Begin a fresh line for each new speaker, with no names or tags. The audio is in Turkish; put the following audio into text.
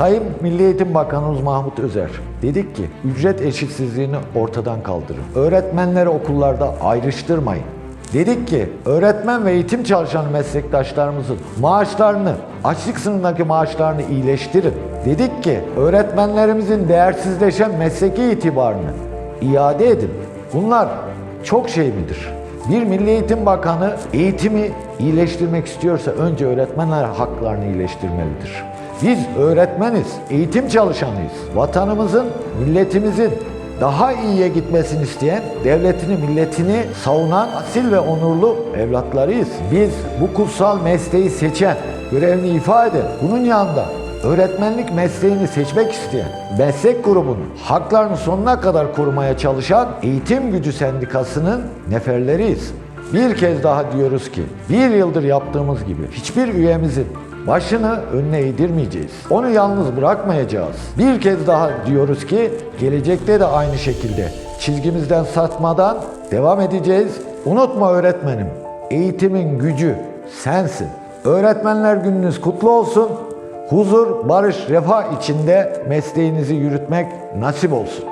Sayın Milli Eğitim Bakanımız Mahmut Özer dedik ki ücret eşitsizliğini ortadan kaldırın. Öğretmenleri okullarda ayrıştırmayın. Dedik ki öğretmen ve eğitim çalışan meslektaşlarımızın maaşlarını, açlık sınırındaki maaşlarını iyileştirin. Dedik ki öğretmenlerimizin değersizleşen mesleki itibarını iade edin. Bunlar çok şey midir? Bir Milli Eğitim Bakanı eğitimi iyileştirmek istiyorsa önce öğretmenler haklarını iyileştirmelidir. Biz öğretmeniz, eğitim çalışanıyız. Vatanımızın, milletimizin daha iyiye gitmesini isteyen, devletini, milletini savunan asil ve onurlu evlatlarıyız. Biz bu kutsal mesleği seçen, görevini ifa eden, bunun yanında öğretmenlik mesleğini seçmek isteyen, meslek grubunun haklarını sonuna kadar korumaya çalışan Eğitim Gücü Sendikası'nın neferleriyiz. Bir kez daha diyoruz ki, bir yıldır yaptığımız gibi hiçbir üyemizin başını önüne eğdirmeyeceğiz. Onu yalnız bırakmayacağız. Bir kez daha diyoruz ki, gelecekte de aynı şekilde çizgimizden satmadan devam edeceğiz. Unutma öğretmenim, eğitimin gücü sensin. Öğretmenler gününüz kutlu olsun. Huzur, barış, refah içinde mesleğinizi yürütmek nasip olsun.